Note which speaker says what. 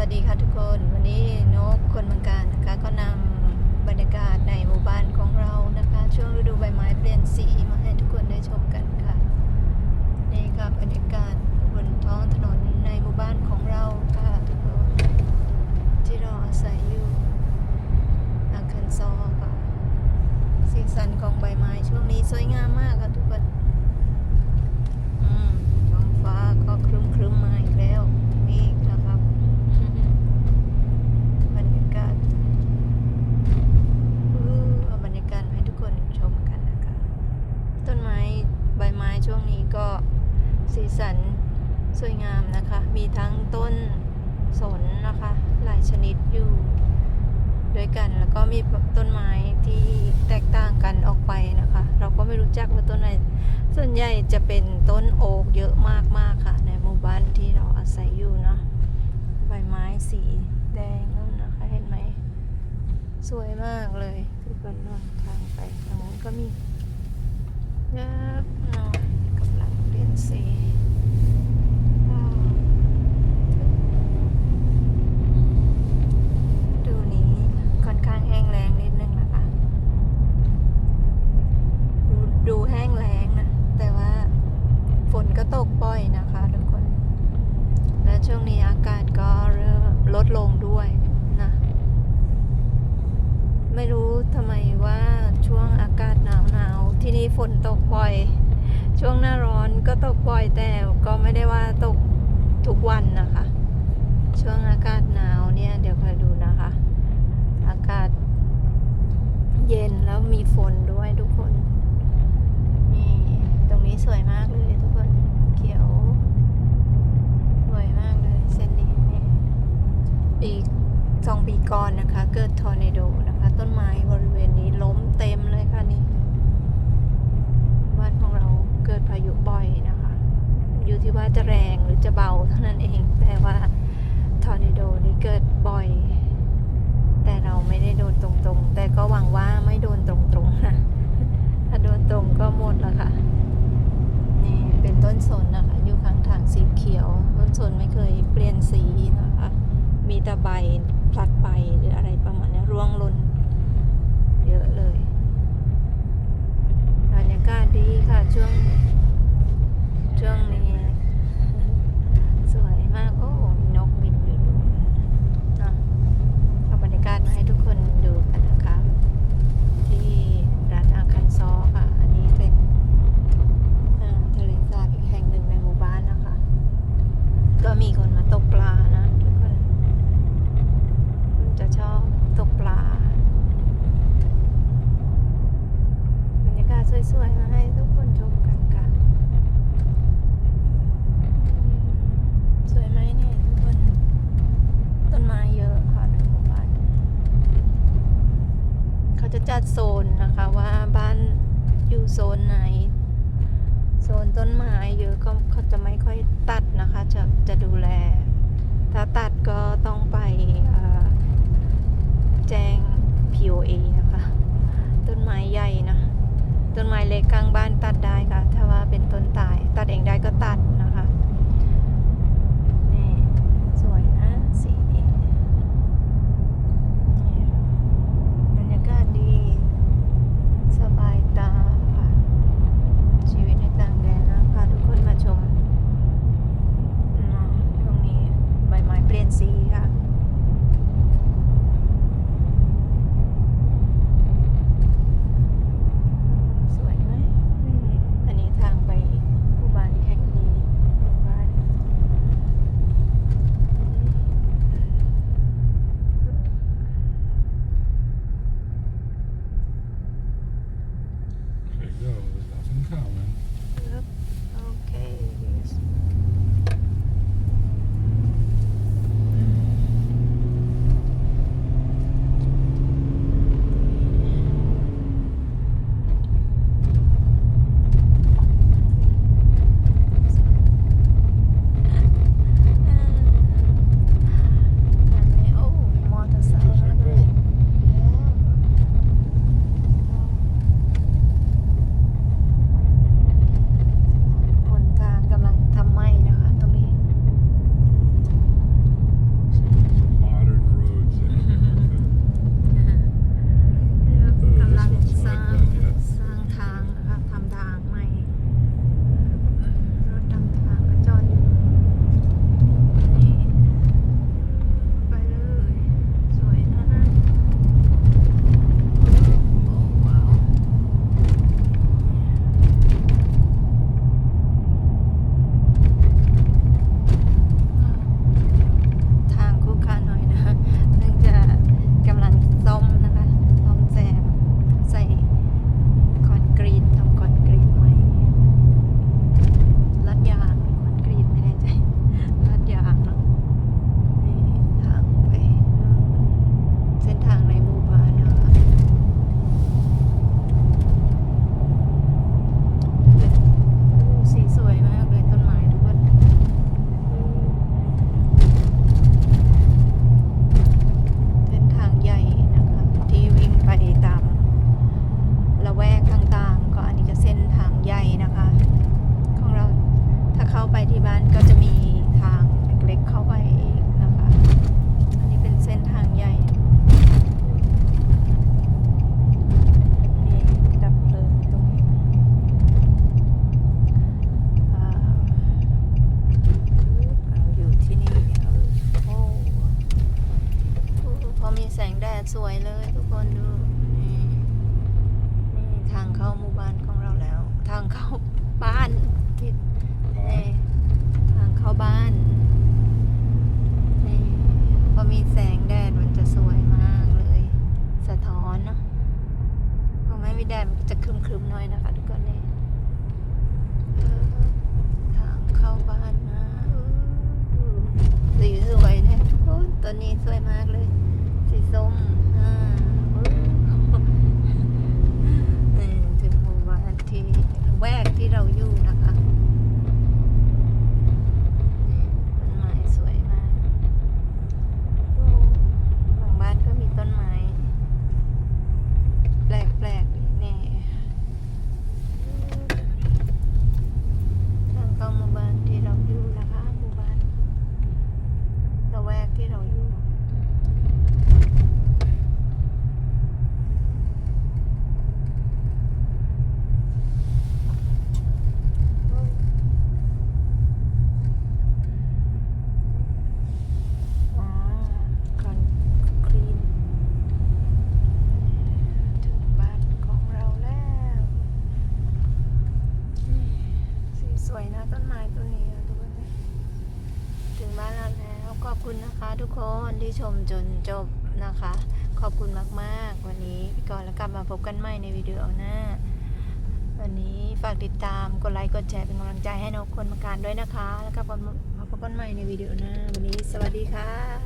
Speaker 1: วัสดีค่ะทุกคนวันนี้นกคนเมืองการนะคะก็นำบรรยากาศในหมู่บ้านของเรานะคะ ช่วงฤดูใบไม้เปลี่ยนสีมาให้ทุกคนได้ชมกันค่ะ นี่ค่ะบรรยากาศบนท้องถนนในหมู่บ้านของเราค่ะทุกคนที่เราอาศัยอยู่อาคันซอค่ะสีสันของใบไม้ช่วงนี้สวยงามมากค่ะทุกคน อืมท้องฟ้าก็ครึ้มครึ้มๆมาอีกแล้วนี่นะครับ บรรยากาศอู้เอาบรรยากาศมาให้ทุกคนชมกันนะคะ ต้นไม้ใบไม้ช่วงนี้ก็สีสันสวยงามนะคะ มีทั้งต้น สนนะคะ หลายชนิดอยู่ด้วยกัน แล้วก็มีต้นไม้ที่แตกต่างกันออกไปนะคะ เราก็ไม่รู้จักว่าต้นไหนส่วนใหญ่จะเป็นต้นโอ๊กเยอะมากๆค่ะ ในหมู่บ้านที่เราอาศัยอยู่เนาะใบไม้สีแดงนู่นนะคะเห็นไหมสวยมากเลยทุกคนนู่นทางไปทางนู้นก็มีเยอะหน่อยกำลังเปลี่ยนสีว้าวดูนี้ค่อนข้างแห้งแล้งนิดนึงนะคะ ดูดูแห้งแล้งนะ แต่ว่าฝนก็ตกบ่อยนะคะทุกคน และช่วงนี้อากาศก็เริ่มล ด้วยนะ ไม่รู้ทำไมว่าช่วงอากาศหนาวหนาวที่นี่ฝนตกบ่อย ช่วงหน้าร้อนก็ตกบ่อยแต่ก็ไม่ได้ว่าตกทุกวันนะคะ ช่วงอากาศหนาวเนี่ย เดี๋ยวคอยดูนะคะ อากาศเย็นแล้วมีฝนด้วยทุกคน นี่ ตรงนี้สวยมากเลยทุกคน เขียว สวยมากเลยเส้นนี้นี่ ปีสองปีก่อนนะคะ เกิดทอร์นาโดนะคะ ต้นไม้บริเวณนี้ล้มเต็มเลยค่ะนี่บ้านของเราเกิดพายุบ่อยนะคะ อยู่ที่ว่าจะแรงหรือจะเบาเท่านั้นเอง แต่ว่าทอร์นาโดนี้เกิดบ่อย แต่เราไม่ได้โดนตรงๆ แต่ก็หวังว่าไม่โดนตรงๆนะถ้าโดนตรงก็หมดแล้วค่ะ นี่เป็นต้นสนนะคะ อยู่ข้างทางสีเขียว ต้นสนไม่เคยเปลี่ยนสีนะคะ มีแต่ใบพลัดใบหรืออะไรประมาณนี้ร่วงหล่นเยอะเลยบรรยากาศดีค่ะช่วง ช่วงนี้ สวยมาก โอ้มีนกบินอยู่ด้วยเนาะ เอาบรรยากาศมาให้ทุกคนดูกันนะคะ ที่รัฐอาคันซอค่ะ อันนี้เป็นเอ่อทะเลสาบอีกแห่งหนึ่งในหมู่บ้านนะคะ ก็มีคนมาตกปลานะทุกคนจะชอบตกปลา บรรยากาศ สวยๆมาให้ทุกคนชมกันค่ะ สวยไหมเนี่ยทุกคน ต้นไม้เยอะค่ะในหมู่บ้าน เขาจะจัดโซนนะคะว่าบ้านอยู่โซนไหน โซนต้นไม้เยอะก็เขาจะไม่ค่อยตัดนะคะ จะจะดูแล ถ้าตัดก็ต้องไปแจ้ง POA นะคะ ต้นไม้ใหญ่ เล็กกลางบ้านตัดได้ค่ะ ถ้าว่าเป็นต้นตาย ตัดเองได้ก็ตัดนะคะ สงแดดสวยเลยทุกคนดูนี่นี่ทางเข้าหมู่บ้านของเราแล้ว ทางเข้าบ้านผิดนี่ทางเข้าบ้านนี่พอมีแสงแดดมันจะสวยมากเลย สะท้อนเนาะพอไม่มีแดดมันจะครึมๆหน่อยนะคะทุกคนนี่เออทางเข้าบ้านนะเออสีสวยเนี่ยทุกคนตัวนี้สวยมากเลย ส้มอ่าเออเออถึงหมู่บ้านที่แวกที่เราอยู่นะคะนี่ต้นไม้สวยมากโอ้บางบ้านก็มีต้นไม้ แปลกๆนี่ทางเข้าหมู่บ้านที่เราอยู่นะคะหมู่บ้านละแวกที่เราอยู่ อ๋อคอนคลีน ถึงบ้านของเราแล้วนี่สีสวยนะต้นไม้ต้นนี้อะทุกคนถึงบ้านเราแล้วขอบคุณนะคะ ทุกคนที่ ชมจนจบนะคะ ขอบคุณมากๆ วันนี้พี่กรแล้วกลับมาพบกันใหม่ในวิดีโอหน้า วันนี้ฝากติดตามกดไลค์กดแชร์เป็นกำลังใจให้นกคนมาการด้วยนะคะ แล้วก็มาพบกันใหม่ในวิดีโอหน้า วันนี้สวัสดีค่ะ